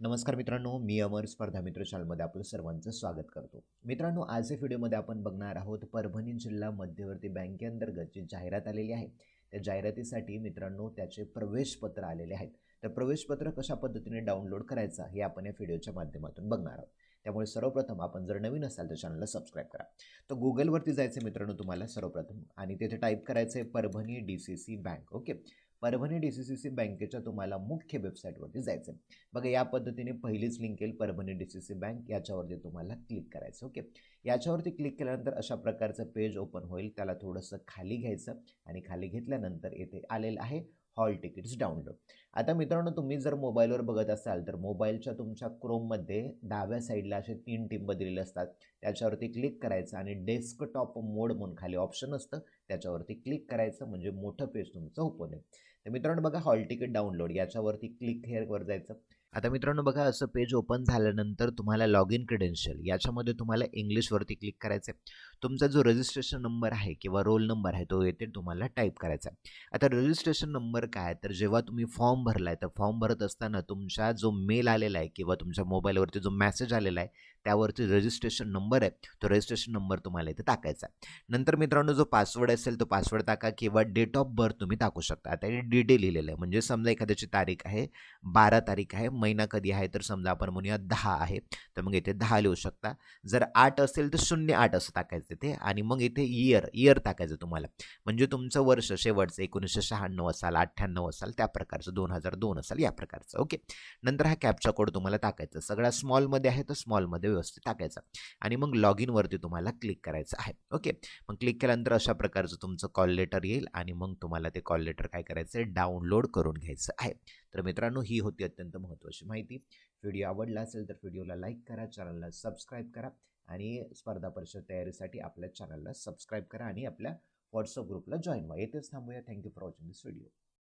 नमस्कार मित्रांनो मी अमर स्पर्धा मित्र आपलं सर्वांचं स्वागत करतो. मित्रांनो आज व्हिडिओमध्ये आपण बघणार आहोत परभणी जिल्हा मध्यवर्ती बँकेअंतर्गत जी जाहिरात आलेली आहे त्या जाहिरातीसाठी मित्रांनो त्याचे प्रवेशपत्र आलेले आहेत. तर प्रवेशपत्र कशा पद्धतीने डाउनलोड करायचं हे आपण या व्हिडिओच्या माध्यमातून बघणार आहोत. त्यामुळे सर्वप्रथम आपण जर नवीन असाल तर चॅनलला सबस्क्राईब करा. तर गुगलवरती जायचं मित्रांनो तुम्हाला सर्वप्रथम आणि तिथे टाईप करायचं आहे Parbhani D C C bank okay? Parbhani D C C C बँकेच्या तुम्हाला मुख्य वेबसाईटवरती जायचं आहे बघा या पद्धतीने पहिलीच लिंक येईल Parbhani D C C bank याच्यावरती तुम्हाला क्लिक करायचं ओके याच्यावरती क्लिक केल्यानंतर अशा प्रकारचं पेज ओपन होईल त्याला थोडंसं खाली घ्यायचं आणि खाली घेतल्यानंतर येथे आलेलं आहे हॉल तिकीट्स डाउनलोड आता मित्रांनो तुम्ही जर मोबाईलवर बघत असाल तर मोबाईलच्या तुमच्या क्रोममध्ये डाव्या साईडला असे तीन टिंब दिलेले असतात. त्याच्यावरती क्लिक करायचं आणि डेस्कटॉप मोड म्हणून खाली ऑप्शन असतं. त्याच्यावरती क्लिक करायचं म्हणजे मोठं पेज तुमचं ओपन आहे. तर मित्रांनो बघा हॉल तिकीट डाउनलोड याच्यावरती क्लिक हेअरवर जायचं. आता मित्रांनो बघा असं पेज ओपन झाल्यानंतर तुम्हाला लॉग इन क्रेडेन्शियल याच्यामध्ये तुम्हाला इंग्लिशवरती क्लिक करायचं आहे तुमचा जो रजिस्ट्रेशन नंबर आहे किंवा रोल नंबर आहे तो येथे तुम्हाला टाईप करायचा आहे. आता रजिस्ट्रेशन नंबर काय तर जेव्हा तुम्ही फॉर्म भरला आहे तर फॉर्म भरत असताना तुमचा जो मेल आलेला आहे किंवा तुमच्या मोबाईलवरती जो मेसेज आलेला आहे त्यावरती रजिस्ट्रेशन नंबर आहे. तो रजिस्ट्रेशन नंबर तुम्हाला इथे टाकायचा आहे. नंतर मित्रांनो जो पासवर्ड आहे असेल तो पासवर्ड टाका किंवा डेट ऑफ बर्थ तुम्ही टाकू शकता. आता हे डी डे लिहिलेलं आहे. म्हणजे समजा एखाद्याची तारीख आहे बारा तारीख आहे महिना कधी आहे तर समजा आपण म्हणूया दहा आहे तर मग इथे दहा लिहू शकता. जर आठ असेल तर शून्य आठ असं टाकायचं ते आणि मग इथे इयर इयर टाकायचं तुम्हाला. म्हणजे तुमचं वर्ष शेवटचं एकोणीसशे शहाण्णव असाल अठ्ठ्याण्णव असाल त्या प्रकारचं दोन हजार दोन असाल या प्रकारचं. ओके नंतर हा कॅपचा कोड तुम्हाला टाकायचा. सगळा स्मॉलमध्ये आहे तर स्मॉलमध्ये व्यवस्थित टाकायचा. आणि मग लॉग इनवरती तुम्हाला क्लिक करायचं आहे. ओके मग क्लिक केल्यानंतर अशा प्रकारचं तुमचं कॉल लेटर येईल आणि मग तुम्हाला ते कॉल लेटर काय करायचं आहे डाउनलोड करून घ्यायचं आहे. तर मित्रांनो ही होती अत्यंत महत्त्वाची माहिती. व्हिडिओ आवडला असेल तर व्हिडिओला लाईक करा चॅनलला सबस्क्राईब करा आणि स्पर्धा परीक्षा तयारीसाठी आपल्या चॅनलला सबस्क्राईब करा आणि आपल्या व्हॉट्सअप ग्रुपला जॉईन व्हा. येथेच थांबूया. Thank you for watching this video